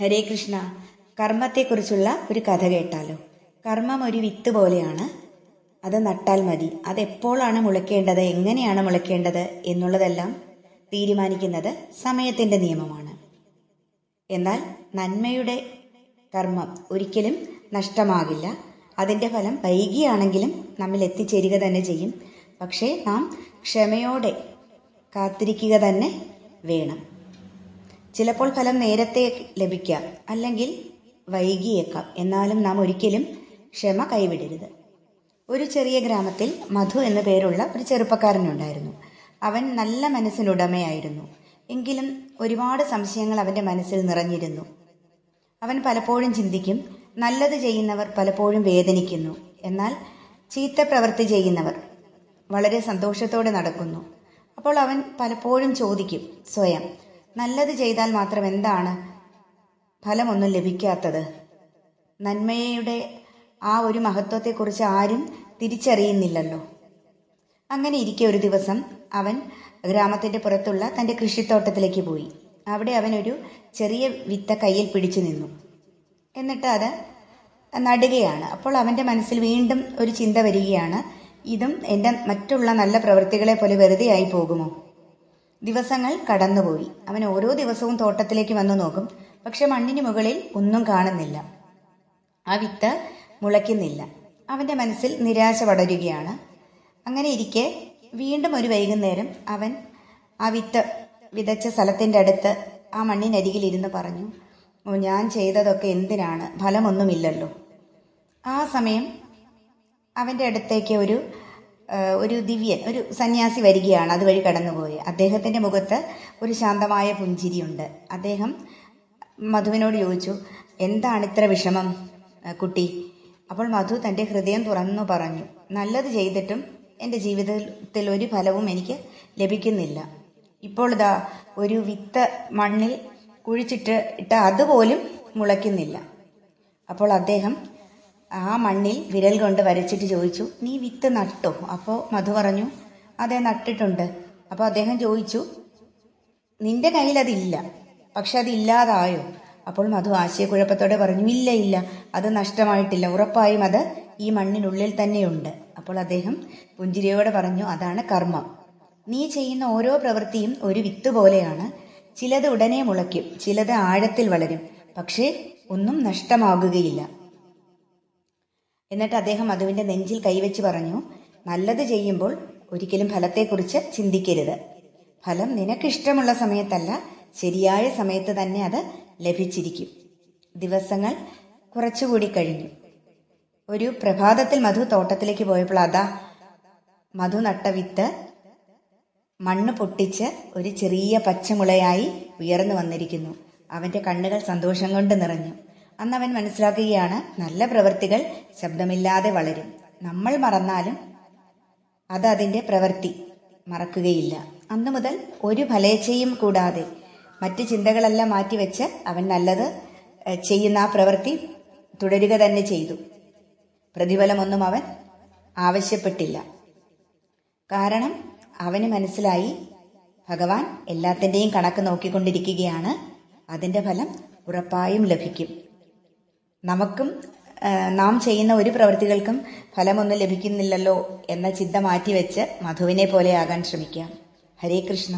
ഹരേ കൃഷ്ണ. കർമ്മത്തെക്കുറിച്ചുള്ള ഒരു കഥ കേട്ടാലോ? കർമ്മം ഒരു വിത്ത് പോലെയാണ്. അത് നട്ടാൽ മതി. അതെപ്പോഴാണ് മുളയ്ക്കേണ്ടത്? എങ്ങനെയാണ് മുളയ്ക്കേണ്ടത്? എന്നുള്ളതെല്ലാം തീരുമാനിക്കുന്നത് സമയത്തിന്റെ നിയമമാണ്. എന്നാൽ നന്മയുടെ കർമ്മം ഒരിക്കലും നഷ്ടമാകില്ല. അതിന്റെ ഫലം വൈകിയാണെങ്കിലും നമ്മൾ എത്തിച്ചേരുക തന്നെ ചെയ്യും. പക്ഷേ നാം ക്ഷമയോടെ കാത്തിരിക്കുക തന്നെ വേണം. ചിലപ്പോൾ ഫലം നേരത്തെ ലഭിക്കാം അല്ലെങ്കിൽ വൈകിയേക്കാം. എന്നാലും നാം ഒരിക്കലും ക്ഷമ കൈവിടരുത്. ഒരു ചെറിയ ഗ്രാമത്തിൽ മധു എന്നു പേരുള്ള ഒരു ചെറുപ്പക്കാരനുണ്ടായിരുന്നു അവൻ നല്ല മനസ്സിനുടമയായിരുന്നു എങ്കിലും ഒരുപാട് സംശയങ്ങൾ അവന്റെ മനസ്സിൽ നിറഞ്ഞിരുന്നു. അവൻ പലപ്പോഴും ചിന്തിക്കും നല്ലത് ചെയ്യുന്നവർ പലപ്പോഴും വേദനിക്കുന്നു. എന്നാൽ ചീത്ത പ്രവൃത്തി ചെയ്യുന്നവർ വളരെ സന്തോഷത്തോടെ നടക്കുന്നു. അപ്പോൾ അവൻ പലപ്പോഴും ചോദിക്കും സ്വയം നല്ലത് ചെയ്താൽ മാത്രം എന്താണ് ഫലമൊന്നും ലഭിക്കാത്തത്? നന്മയുടെ ആ ഒരു മഹത്വത്തെക്കുറിച്ച് ആരും തിരിച്ചറിയുന്നില്ലല്ലോ. അങ്ങനെ ഇരിക്കെ ഒരു ദിവസം അവൻ ഗ്രാമത്തിന്റെ പുറത്തുള്ള തന്റെ കൃഷിത്തോട്ടത്തിലേക്ക് പോയി. അവിടെ അവൻ ഒരു ചെറിയ വിത്ത കയ്യിൽ പിടിച്ചു നിന്നു. എന്നിട്ട് അത് നടുകയാണ്. അപ്പോൾ അവന്റെ മനസ്സിൽ വീണ്ടും ഒരു ചിന്ത വരികയാണ്. ഇതും എന്റെ മറ്റുള്ള നല്ല പ്രവൃത്തികളെ പോലെ വെറുതെ ആയി പോകുമോ? ദിവസങ്ങൾ കടന്നുപോയി. അവൻ ഓരോ ദിവസവും തോട്ടത്തിലേക്ക് വന്നു നോക്കും. പക്ഷെ മണ്ണിന് മുകളിൽ ഒന്നും കാണുന്നില്ല. ആ വിത്ത് മുളയ്ക്കുന്നില്ല. അവന്റെ മനസ്സിൽ നിരാശ പടരുകയാണ്. അങ്ങനെ ഇരിക്കെ വീണ്ടും ഒരു വൈകുന്നേരം അവൻ ആ വിത്ത് വിതച്ച സ്ഥലത്തിന്റെ അടുത്ത് ആ മണ്ണിനരികിൽ ഇരുന്ന് പറഞ്ഞു ഓ ഞാൻ ചെയ്തതൊക്കെ എന്തിനാണ്? ഫലമൊന്നുമില്ലല്ലോ. ആ സമയം അവന്റെ അടുത്തേക്ക് ഒരു ഒരു ദിവ്യൻ ഒരു സന്യാസി വരികയാണ് അതുവഴി കടന്നുപോയി. അദ്ദേഹത്തിന്റെ മുഖത്ത് ഒരു ശാന്തമായ പുഞ്ചിരിയുണ്ട്. അദ്ദേഹം മധുവിനോട് ചോദിച്ചു എന്താണ് ഇത്ര വിഷമം കുട്ടി? അപ്പോൾ മധു തന്റെ ഹൃദയം തുറന്നു പറഞ്ഞു നല്ലത് ചെയ്തിട്ടും എന്റെ ജീവിതത്തിൽ ഒരു ഫലവും എനിക്ക് ലഭിക്കുന്നില്ല. ഇപ്പോൾ ഇതാ ഒരു വിത്ത് മണ്ണിൽ കുഴിച്ചിട്ട് ഇട്ട അതുപോലും മുളയ്ക്കുന്നില്ല. അപ്പോൾ അദ്ദേഹം ആ മണ്ണിൽ വിരൽ കൊണ്ട് വരച്ചിട്ട് ചോദിച്ചു നീ വിത്ത് നട്ടോ? അപ്പോൾ മധു പറഞ്ഞു അതെ നട്ടിട്ടുണ്ട്. അപ്പോൾ അദ്ദേഹം ചോദിച്ചു നിന്റെ കയ്യിൽ അതില്ല പക്ഷെ അതില്ലാതായോ അപ്പോൾ മധു ആശയക്കുഴപ്പത്തോടെ പറഞ്ഞു ഇല്ല ഇല്ല അത് നഷ്ടമായിട്ടില്ല. ഉറപ്പായും അത് ഈ മണ്ണിനുള്ളിൽ തന്നെയുണ്ട്. അപ്പോൾ അദ്ദേഹം പുഞ്ചിരിയോടെ പറഞ്ഞു അതാണ് കർമ്മം. നീ ചെയ്യുന്ന ഓരോ പ്രവൃത്തിയും ഒരു വിത്ത് പോലെയാണ്. ചിലത് ഉടനെ മുളയ്ക്കും ചിലത് ആഴത്തിൽ വളരും പക്ഷേ ഒന്നും നഷ്ടമാകുകയില്ല. എന്നിട്ട് അദ്ദേഹം മധുവിന്റെ നെഞ്ചിൽ കൈവച്ച് പറഞ്ഞു നല്ലത് ചെയ്യുമ്പോൾ ഒരിക്കലും ഫലത്തെക്കുറിച്ച് ചിന്തിക്കരുത്. ഫലം നിനക്കിഷ്ടമുള്ള സമയത്തല്ല ശരിയായ സമയത്ത് തന്നെ അത് ലഭിച്ചിരിക്കും. ദിവസങ്ങൾ കുറച്ചുകൂടി കഴിഞ്ഞു. ഒരു പ്രഭാതത്തിൽ മധു തോട്ടത്തിലേക്ക് പോയപ്പോൾ അതാ മധു നട്ട വിത്ത് മണ്ണ് പൊട്ടിച്ച് ഒരു ചെറിയ പച്ചമുളയായി ഉയർന്നു വന്നിരിക്കുന്നു. അവന്റെ കണ്ണുകൾ സന്തോഷം കൊണ്ട് നിറഞ്ഞു. അന്ന് അവൻ മനസ്സിലാക്കുകയാണ് നല്ല പ്രവൃത്തികൾ ശബ്ദമില്ലാതെ വളരും. നമ്മൾ മറന്നാലും അത് അതിന്റെ പ്രവൃത്തി. മറക്കുകയില്ല. അന്നു മുതൽ ഒരു ഫലേച്ഛയും കൂടാതെ മറ്റ് ചിന്തകളെല്ലാം മാറ്റിവെച്ച് അവൻ നല്ലത് ചെയ്യുന്ന ആ പ്രവൃത്തി തുടരുക തന്നെ ചെയ്തു. പ്രതിഫലമൊന്നും അവൻ ആവശ്യപ്പെട്ടില്ല. കാരണം അവന് മനസ്സിലായി ഭഗവാൻ എല്ലാത്തിന്റെയും കണക്ക് നോക്കിക്കൊണ്ടിരിക്കുകയാണ്. അതിന്റെ ഫലം ഉറപ്പായും ലഭിക്കും. നമുക്കും നാം ചെയ്യുന്ന ഒരു പ്രവൃത്തികൾക്കും ഫലമൊന്നും ലഭിക്കുന്നില്ലല്ലോ എന്ന ചിന്ത മാറ്റിവെച്ച് മധുവിനെ പോലെയാകാൻ ശ്രമിക്കാം. ഹരേ കൃഷ്ണ.